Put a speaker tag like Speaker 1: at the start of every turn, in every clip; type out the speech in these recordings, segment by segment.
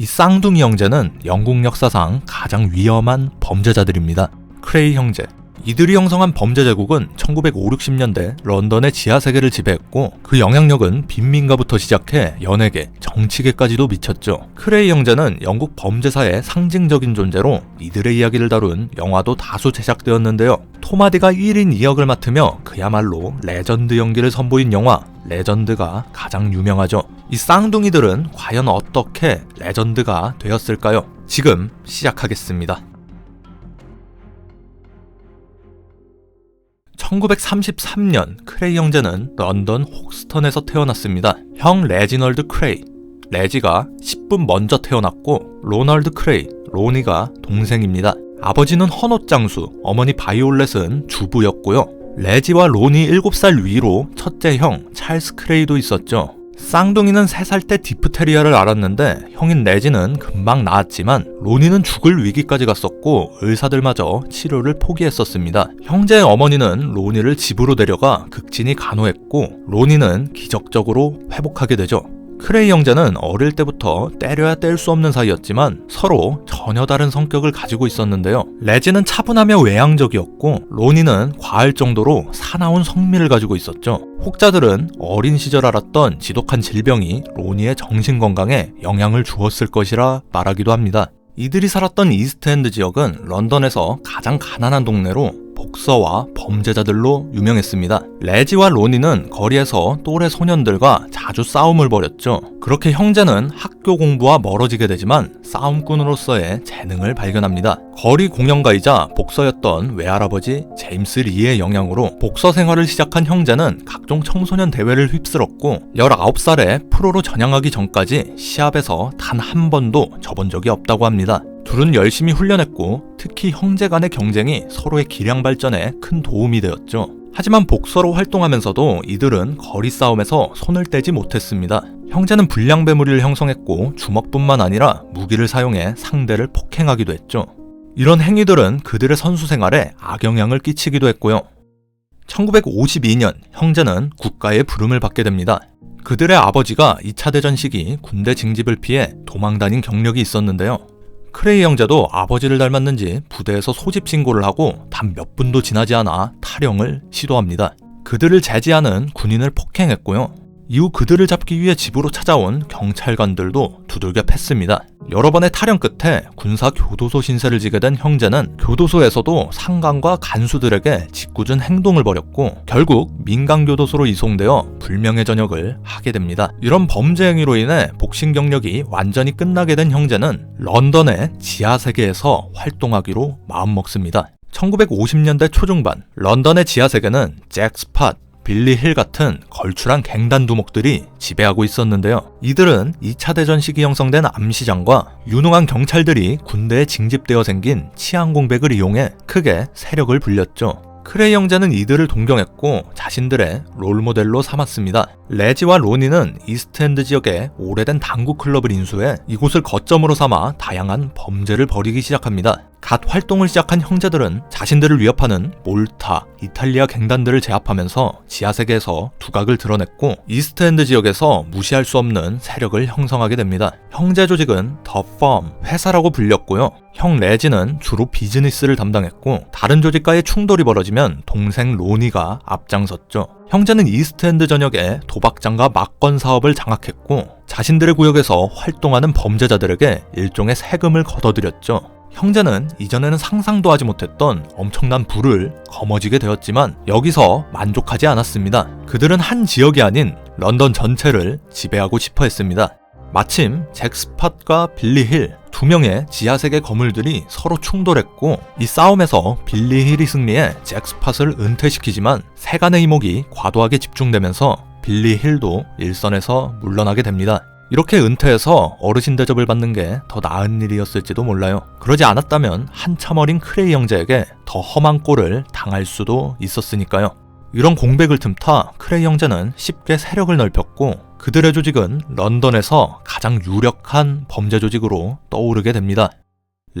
Speaker 1: 이 쌍둥이 형제는 영국 역사상 가장 위험한 범죄자들입니다. 크레이 형제. 이들이 형성한 범죄 제국은 1950, 60년대 런던의 지하 세계를 지배했고 그 영향력은 빈민가부터 시작해 연예계, 정치계까지도 미쳤죠. 크레이 형제는 영국 범죄사의 상징적인 존재로 이들의 이야기를 다룬 영화도 다수 제작되었는데요. 토마디가 1인 2역을 맡으며 그야말로 레전드 연기를 선보인 영화 레전드가 가장 유명하죠. 이 쌍둥이들은 과연 어떻게 레전드가 되었을까요? 지금 시작하겠습니다. 1933년 크레이 형제는 런던 혹스턴에서 태어났습니다. 형 레지널드 크레이. 레지가 10분 먼저 태어났고 로널드 크레이, 로니가 동생입니다. 아버지는 헌옷 장수, 어머니 바이올렛은 주부였고요. 레지와 로니 7살 위로 첫째 형 찰스 크레이도 있었죠. 쌍둥이는 3살 때 디프테리아를 앓았는데 형인 레지는 금방 나았지만 로니는 죽을 위기까지 갔었고 의사들마저 치료를 포기했었습니다. 형제의 어머니는 로니를 집으로 데려가 극진히 간호했고 로니는 기적적으로 회복하게 되죠. 크레이 형제는 어릴 때부터 때려야 뗄 수 없는 사이였지만 서로 전혀 다른 성격을 가지고 있었는데요. 레지는 차분하며 외향적이었고 로니는 과할 정도로 사나운 성미를 가지고 있었죠. 혹자들은 어린 시절 알았던 지독한 질병이 로니의 정신 건강에 영향을 주었을 것이라 말하기도 합니다. 이들이 살았던 이스트엔드 지역은 런던에서 가장 가난한 동네로 복서와 범죄자들로 유명했습니다. 레지와 로니는 거리에서 또래 소년들과 자주 싸움을 벌였죠. 그렇게 형제는 학교 공부와 멀어지게 되지만 싸움꾼으로서의 재능을 발견합니다. 거리 공연가이자 복서였던 외할아버지 제임스 리의 영향으로 복서 생활을 시작한 형제는 각종 청소년 대회를 휩쓸었고 19살에 프로로 전향하기 전까지 시합에서 단 한 번도 져본 적이 없다고 합니다. 둘은 열심히 훈련했고 특히 형제 간의 경쟁이 서로의 기량 발전에 큰 도움이 되었죠. 하지만 복서로 활동하면서도 이들은 거리 싸움에서 손을 떼지 못했습니다. 형제는 불량배무리를 형성했고 주먹뿐만 아니라 무기를 사용해 상대를 폭행하기도 했죠. 이런 행위들은 그들의 선수 생활에 악영향을 끼치기도 했고요. 1952년 형제는 국가의 부름을 받게 됩니다. 그들의 아버지가 2차 대전 시기 군대 징집을 피해 도망 다닌 경력이 있었는데요. 크레이 형제도 아버지를 닮았는지 부대에서 소집 신고를 하고 단 몇 분도 지나지 않아 탈영을 시도합니다. 그들을 제지하는 군인을 폭행했고요. 이후 그들을 잡기 위해 집으로 찾아온 경찰관들도 두들겨 팼습니다. 여러 번의 타령 끝에 군사 교도소 신세를 지게 된 형제는 교도소에서도 상관과 간수들에게 짓궂은 행동을 벌였고 결국 민간 교도소로 이송되어 불명예 전역을 하게 됩니다. 이런 범죄 행위로 인해 복싱 경력이 완전히 끝나게 된 형제는 런던의 지하 세계에서 활동하기로 마음먹습니다. 1950년대 초중반 런던의 지하 세계는 잭 스팟, 빌리 힐 같은 걸출한 갱단 두목들이 지배하고 있었는데요. 이들은 2차 대전 시기 형성된 암시장과 유능한 경찰들이 군대에 징집되어 생긴 치안 공백을 이용해 크게 세력을 불렸죠. 크레이 형제는 이들을 동경했고 자신들의 롤모델로 삼았습니다. 레지와 로니는 이스트엔드 지역의 오래된 당구 클럽을 인수해 이곳을 거점으로 삼아 다양한 범죄를 벌이기 시작합니다. 갓 활동을 시작한 형제들은 자신들을 위협하는 몰타, 이탈리아 갱단들을 제압하면서 지하세계에서 두각을 드러냈고 이스트엔드 지역에서 무시할 수 없는 세력을 형성하게 됩니다. 형제 조직은 더 펌, 회사라고 불렸고요. 형 레지는 주로 비즈니스를 담당했고 다른 조직과의 충돌이 벌어지면 동생 로니가 앞장섰죠. 형제는 이스트엔드 전역에 도박장과 막건 사업을 장악했고 자신들의 구역에서 활동하는 범죄자들에게 일종의 세금을 걷어들였죠. 형제는 이전에는 상상도 하지 못했던 엄청난 부를 거머쥐게 되었지만 여기서 만족하지 않았습니다. 그들은 한 지역이 아닌 런던 전체를 지배하고 싶어 했습니다. 마침 잭 스팟과 빌리 힐 두 명의 지하세계 거물들이 서로 충돌했고 이 싸움에서 빌리 힐이 승리해 잭 스팟을 은퇴시키지만 세간의 이목이 과도하게 집중되면서 빌리 힐도 일선에서 물러나게 됩니다. 이렇게 은퇴해서 어르신 대접을 받는 게 더 나은 일이었을지도 몰라요. 그러지 않았다면 한참 어린 크레이 형제에게 더 험한 꼴을 당할 수도 있었으니까요. 이런 공백을 틈타 크레이 형제는 쉽게 세력을 넓혔고 그들의 조직은 런던에서 가장 유력한 범죄 조직으로 떠오르게 됩니다.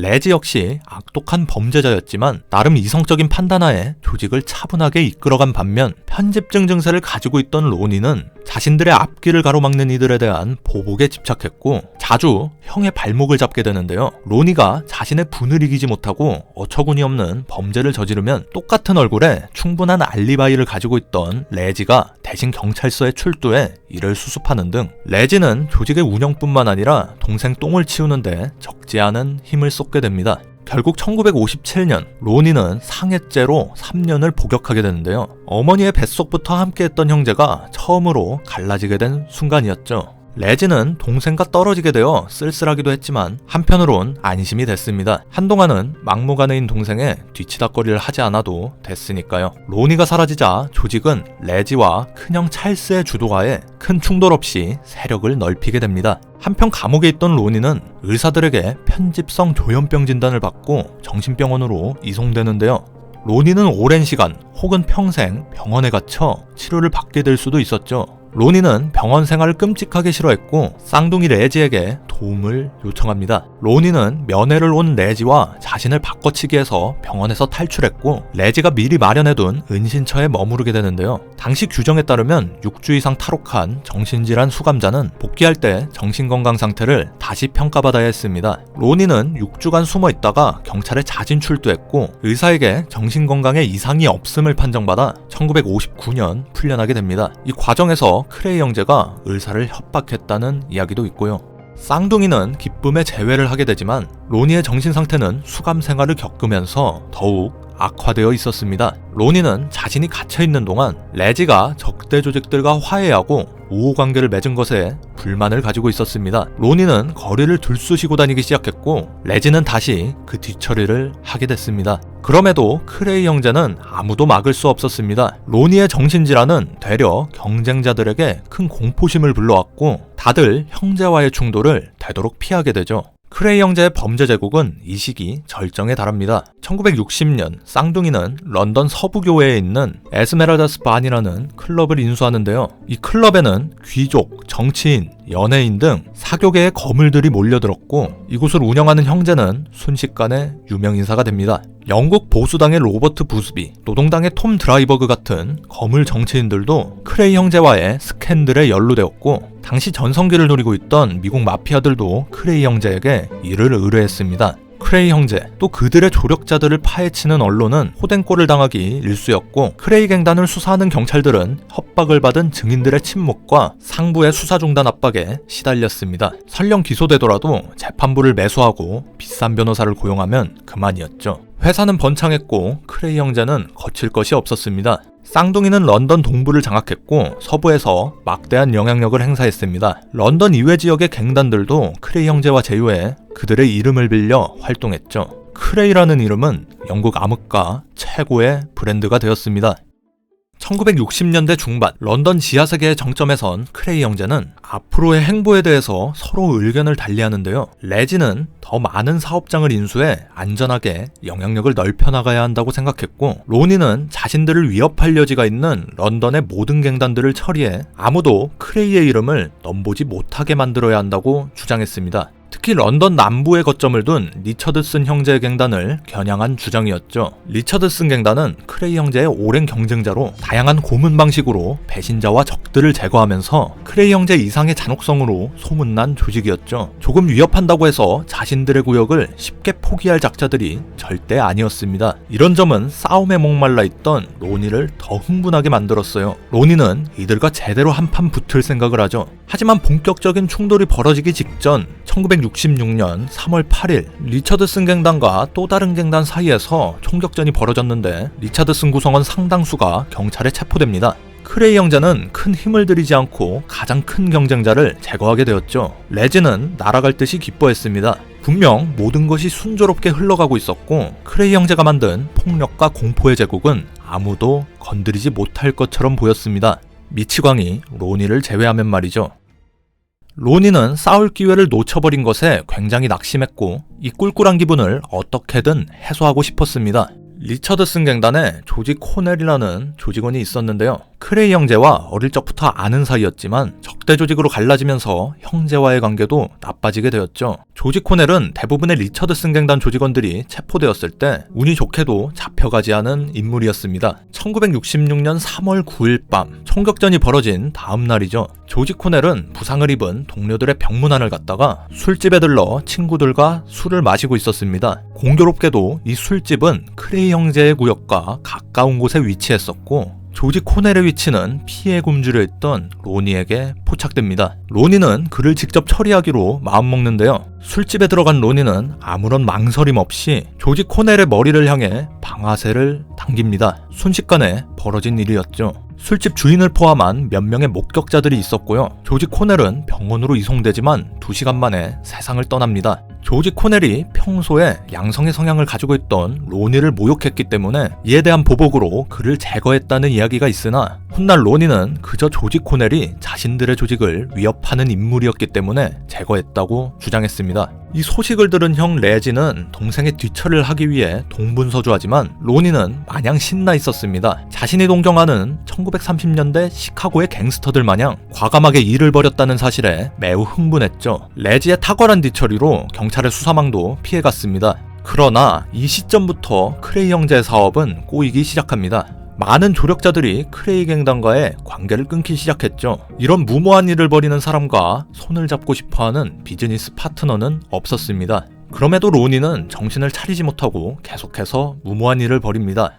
Speaker 1: 레지 역시 악독한 범죄자였지만 나름 이성적인 판단하에 조직을 차분하게 이끌어간 반면 편집증 증세를 가지고 있던 로니는 자신들의 앞길을 가로막는 이들에 대한 보복에 집착했고 자주 형의 발목을 잡게 되는데요. 로니가 자신의 분을 이기지 못하고 어처구니 없는 범죄를 저지르면 똑같은 얼굴에 충분한 알리바이를 가지고 있던 레지가 대신 경찰서에 출두해 이를 수습하는 등 레지는 조직의 운영뿐만 아니라 동생 똥을 치우는데 적지 않은 힘을 쏟게 됩니다. 결국 1957년 로니는 상해죄로 3년을 복역하게 되는데요. 어머니의 뱃속부터 함께했던 형제가 처음으로 갈라지게 된 순간이었죠. 레지는 동생과 떨어지게 되어 쓸쓸하기도 했지만 한편으론 안심이 됐습니다. 한동안은 막무가내인 동생의 뒤치다거리를 하지 않아도 됐으니까요. 로니가 사라지자 조직은 레지와 큰형 찰스의 주도하에 큰 충돌 없이 세력을 넓히게 됩니다. 한편 감옥에 있던 로니는 의사들에게 편집성 조현병 진단을 받고 정신병원으로 이송되는데요. 로니는 오랜 시간 혹은 평생 병원에 갇혀 치료를 받게 될 수도 있었죠. 로니는 병원 생활을 끔찍하게 싫어했고 쌍둥이 레지에게 도움을 요청합니다. 로니는 면회를 온 레지와 자신을 바꿔치기해서 병원에서 탈출했고 레지가 미리 마련해둔 은신처에 머무르게 되는데요. 당시 규정에 따르면 6주 이상 탈옥한 정신질환 수감자는 복귀할 때 정신건강 상태를 다시 평가받아야 했습니다. 로니는 6주간 숨어 있다가 경찰에 자진 출두했고 의사에게 정신건강에 이상이 없음을 판정받아 1959년 풀려나게 됩니다. 이 과정에 서 크레이 형제가 의사를 협박했다는 이야기도 있고요. 쌍둥이는 기쁨의 재회를 하게 되지만 로니의 정신 상태는 수감 생활을 겪으면서 더욱 악화되어 있었습니다. 로니는 자신이 갇혀 있는 동안 레지가 적대 조직들과 화해하고 우호 관계를 맺은 것에 불만을 가지고 있었습니다. 로니는 거리를 들쑤시고 다니기 시작했고 레지는 다시 그 뒤처리를 하게 됐습니다. 그럼에도 크레이 형제는 아무도 막을 수 없었습니다. 로니의 정신질환은 되려 경쟁자들에게 큰 공포심을 불러왔고 다들 형제와의 충돌을 되도록 피하게 되죠. 크레이 형제의 범죄 제국은 이 시기 절정에 달합니다. 1960년 쌍둥이는 런던 서부교회에 있는 에스메랄다스 반이라는 클럽을 인수하는데요. 이 클럽에는 귀족, 정치인, 연예인 등 사교계의 거물들이 몰려들었고 이곳을 운영하는 형제는 순식간에 유명 인사가 됩니다. 영국 보수당의 로버트 부스비, 노동당의 톰 드라이버그 같은 거물 정치인들도 크레이 형제와의 스캔들에 연루되었고 당시 전성기를 누리고 있던 미국 마피아들도 크레이 형제에게 이를 의뢰했습니다. 크레이 형제 또 그들의 조력자들을 파헤치는 언론은 호den꼴을 당하기 일쑤였고 크레이 갱단을 수사하는 경찰들은 협박을 받은 증인들의 침묵과 상부의 수사 중단 압박에 시달렸습니다. 설령 기소되더라도 재판부를 매수하고 비싼 변호사를 고용하면 그만이었죠. 회사는 번창했고 크레이 형제는 거칠 것이 없었습니다. 쌍둥이는 런던 동부를 장악했고 서부에서 막대한 영향력을 행사했습니다. 런던 이외 지역의 갱단들도 크레이 형제와 제휴해 그들의 이름을 빌려 활동했죠. 크레이라는 이름은 영국 암흑가 최고의 브랜드가 되었습니다. 1960년대 중반 런던 지하세계의 정점에 선 크레이 형제는 앞으로의 행보에 대해서 서로 의견을 달리하는데요. 레지는 더 많은 사업장을 인수해 안전하게 영향력을 넓혀나가야 한다고 생각했고 로니는 자신들을 위협할 여지가 있는 런던의 모든 갱단들을 처리해 아무도 크레이의 이름을 넘보지 못하게 만들어야 한다고 주장했습니다. 특히 런던 남부에 거점을 둔 리처드슨 형제의 갱단을 겨냥한 주장이었죠. 리처드슨 갱단은 크레이 형제의 오랜 경쟁자로 다양한 고문 방식으로 배신자와 적들을 제거하면서 크레이 형제 이상의 잔혹성으로 소문난 조직이었죠. 조금 위협한다고 해서 자신들의 구역을 쉽게 포기할 작자들이 절대 아니었습니다. 이런 점은 싸움에 목말라 있던 로니를 더 흥분하게 만들었어요. 로니는 이들과 제대로 한판 붙을 생각을 하죠. 하지만 본격적인 충돌이 벌어지기 직전 1966년 3월 8일 리처드슨 갱단과 또 다른 갱단 사이에서 총격전이 벌어졌는데 리처드슨 구성원 상당수가 경찰에 체포됩니다. 크레이 형제는 큰 힘을 들이지 않고 가장 큰 경쟁자를 제거하게 되었죠. 레지는 날아갈 듯이 기뻐했습니다. 분명 모든 것이 순조롭게 흘러가고 있었고 크레이 형제가 만든 폭력과 공포의 제국은 아무도 건드리지 못할 것처럼 보였습니다. 미치광이 로니를 제외하면 말이죠. 로니는 싸울 기회를 놓쳐버린 것에 굉장히 낙심했고 이 꿀꿀한 기분을 어떻게든 해소하고 싶었습니다. 리처드슨 갱단에 조지 코넬이라는 조직원이 있었는데요. 크레이 형제와 어릴 적부터 아는 사이였지만 적 대 조직으로 갈라지면서 형제와의 관계도 나빠지게 되었죠. 조지 코넬은 대부분의 리처드슨 갱단 조직원들이 체포되었을 때 운이 좋게도 잡혀가지 않은 인물이었습니다. 1966년 3월 9일 밤 총격전이 벌어진 다음 날이죠. 조지 코넬은 부상을 입은 동료들의 병문안을 갔다가 술집에 들러 친구들과 술을 마시고 있었습니다. 공교롭게도 이 술집은 크레이 형제의 구역과 가까운 곳에 위치했었고 조지 코넬의 위치는 피해 굶주려 있던 로니에게 포착됩니다. 로니는 그를 직접 처리하기로 마음먹는데요. 술집에 들어간 로니는 아무런 망설임 없이 조지 코넬의 머리를 향해 방아쇠를 당깁니다. 순식간에 벌어진 일이었죠. 술집 주인을 포함한 몇 명의 목격자들이 있었고요. 조지 코넬은 병원으로 이송되지만 2시간 만에 세상을 떠납니다. 조지 코넬이 평소에 양성의 성향을 가지고 있던 로니를 모욕했기 때문에 이에 대한 보복으로 그를 제거했다는 이야기가 있으나 훗날 로니는 그저 조지 코넬이 자신들의 조직을 위협하는 인물이었기 때문에 제거했다고 주장했습니다. 이 소식을 들은 형 레지는 동생의 뒤처리를 하기 위해 동분서주하지만 로니는 마냥 신나 있었습니다. 자신이 동경하는 1930년대 시카고의 갱스터들 마냥 과감하게 일을 벌였다는 사실에 매우 흥분했죠. 레지의 탁월한 뒤처리로 경찰의 수사망도 피해갔습니다. 그러나 이 시점부터 크레이 형제 사업은 꼬이기 시작합니다. 많은 조력자들이 크레이 갱단과의 관계를 끊기 시작했죠. 이런 무모한 일을 벌이는 사람과 손을 잡고 싶어하는 비즈니스 파트너는 없었습니다. 그럼에도 로니는 정신을 차리지 못하고 계속해서 무모한 일을 벌입니다.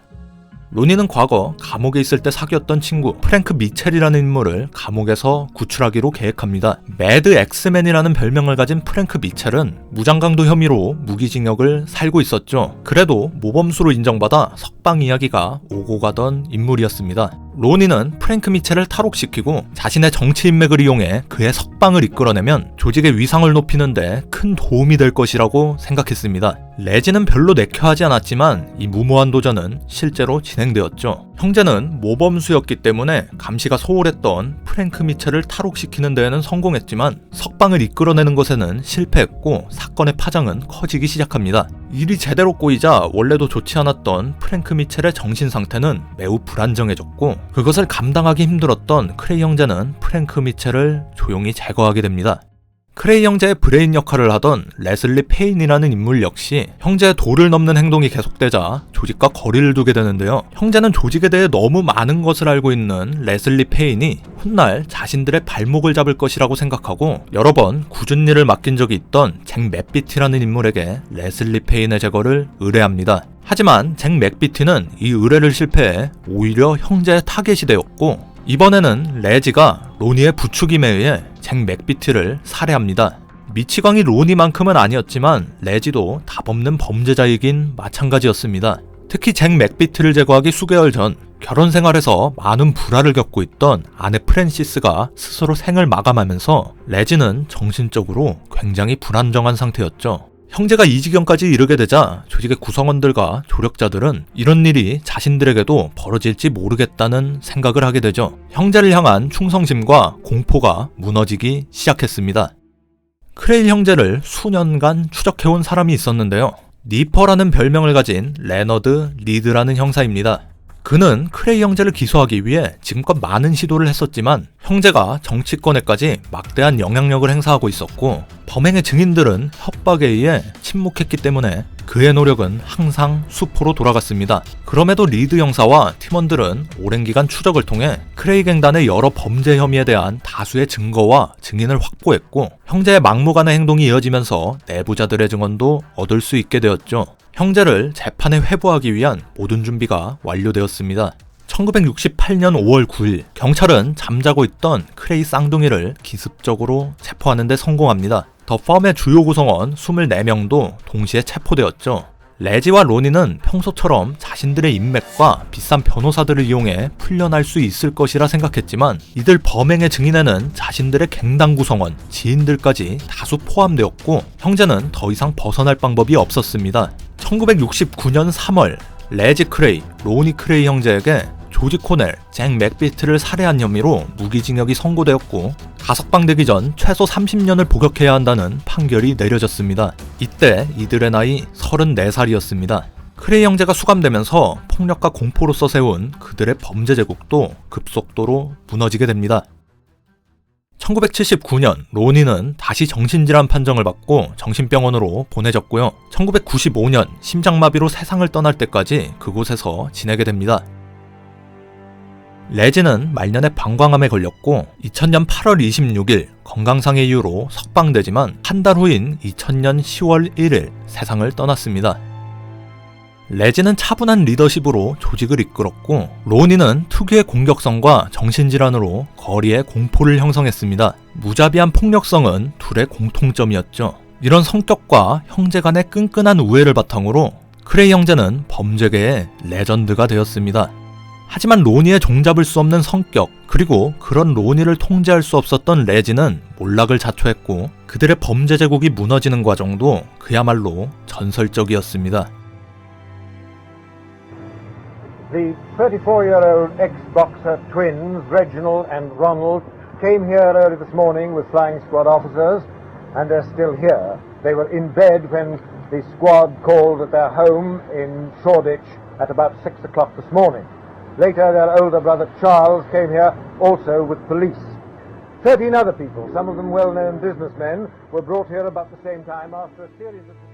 Speaker 1: 로니는 과거 감옥에 있을 때 사귀었던 친구 프랭크 미첼이라는 인물을 감옥에서 구출하기로 계획합니다. 매드 엑스맨이라는 별명을 가진 프랭크 미첼은 무장강도 혐의로 무기징역을 살고 있었죠. 그래도 모범수로 인정받아 석방 이야기가 오고 가던 인물이었습니다. 로니는 프랭크 미첼을 탈옥시키고 자신의 정치 인맥을 이용해 그의 석방을 이끌어내면 조직의 위상을 높이는데 큰 도움이 될 것이라고 생각했습니다. 레지는 별로 내켜하지 않았지만 이 무모한 도전은 실제로 진행되었죠. 형제는 모범수였기 때문에 감시가 소홀했던 프랭크 미첼을 탈옥시키는 데에는 성공했지만 석방을 이끌어내는 것에는 실패했고 사건의 파장은 커지기 시작합니다. 일이 제대로 꼬이자 원래도 좋지 않았던 프랭크 미첼의 정신 상태는 매우 불안정해졌고 그것을 감당하기 힘들었던 크레이 형제는 프랭크 미첼을 조용히 제거하게 됩니다. 크레이 형제의 브레인 역할을 하던 레슬리 페인이라는 인물 역시 형제의 도를 넘는 행동이 계속되자 조직과 거리를 두게 되는데요. 형제는 조직에 대해 너무 많은 것을 알고 있는 레슬리 페인이 훗날 자신들의 발목을 잡을 것이라고 생각하고 여러 번 굳은 일을 맡긴 적이 있던 잭 맥비티라는 인물에게 레슬리 페인의 제거를 의뢰합니다. 하지만 잭 맥비티는 이 의뢰를 실패해 오히려 형제의 타겟이 되었고 이번에는 레지가 로니의 부추김에 의해 잭 맥비티를 살해합니다. 미치광이 로니만큼은 아니었지만 레지도 답없는 범죄자이긴 마찬가지였습니다. 특히 잭 맥비티를 제거하기 수개월 전 결혼 생활에서 많은 불화를 겪고 있던 아내 프랜시스가 스스로 생을 마감하면서 레지는 정신적으로 굉장히 불안정한 상태였죠. 형제가 이 지경까지 이르게 되자 조직의 구성원들과 조력자들은 이런 일이 자신들에게도 벌어질지 모르겠다는 생각을 하게 되죠. 형제를 향한 충성심과 공포가 무너지기 시작했습니다. 크레일 형제를 수년간 추적해온 사람이 있었는데요. 니퍼라는 별명을 가진 레너드 리드라는 형사입니다. 그는 크레이 형제를 기소하기 위해 지금껏 많은 시도를 했었지만 형제가 정치권에까지 막대한 영향력을 행사하고 있었고 범행의 증인들은 협박에 의해 침묵했기 때문에 그의 노력은 항상 수포로 돌아갔습니다. 그럼에도 리드 형사와 팀원들은 오랜 기간 추적을 통해 크레이 갱단의 여러 범죄 혐의에 대한 다수의 증거와 증인을 확보했고 형제의 막무가내 행동이 이어지면서 내부자들의 증언도 얻을 수 있게 되었죠. 형제를 재판에 회부하기 위한 모든 준비가 완료되었습니다. 1968년 5월 9일 경찰은 잠자고 있던 크레이 쌍둥이를 기습적으로 체포하는 데 성공합니다. 더 펌의 주요 구성원 24명도 동시에 체포되었죠. 레지와 로니는 평소처럼 자신들의 인맥과 비싼 변호사들을 이용해 풀려날 수 있을 것이라 생각했지만 이들 범행의 증인에는 자신들의 갱당 구성원, 지인들까지 다수 포함되었고 형제는 더 이상 벗어날 방법이 없었습니다. 1969년 3월 레지 크레이, 로니 크레이 형제에게 조지 코넬, 잭 맥비트를 살해한 혐의로 무기징역이 선고되었고 가석방되기 전 최소 30년을 복역해야 한다는 판결이 내려졌습니다. 이때 이들의 나이 34살이었습니다. 크레이 형제가 수감되면서 폭력과 공포로서 세운 그들의 범죄 제국도 급속도로 무너지게 됩니다. 1979년 로니는 다시 정신질환 판정을 받고 정신병원으로 보내졌고요. 1995년 심장마비로 세상을 떠날 때까지 그곳에서 지내게 됩니다. 레지는 말년에 방광암에 걸렸고 2000년 8월 26일 건강상의 이유로 석방되지만 한 달 후인 2000년 10월 1일 세상을 떠났습니다. 레지는 차분한 리더십으로 조직을 이끌었고 로니는 특유의 공격성과 정신질환으로 거리에 공포를 형성했습니다. 무자비한 폭력성은 둘의 공통점이었죠. 이런 성격과 형제 간의 끈끈한 우애를 바탕으로 크레이 형제는 범죄계의 레전드가 되었습니다. 하지만 로니의 종잡을 수 없는 성격, 그리고 그런 로니를 통제할 수 없었던 레지는 몰락을 자초했고 그들의 범죄 제국이 무너지는 과정도 그야말로 전설적이었습니다.
Speaker 2: The 34-year-old ex-boxer twins, Reginald and Ronald, came here early this morning with flying squad officers, and they're still here. They were in bed when the squad called at their home in Shoreditch at about 6 o'clock this morning. Later, their older brother Charles came here also with police. Thirteen other people, some of them well-known businessmen, were brought here about the same time after a series of...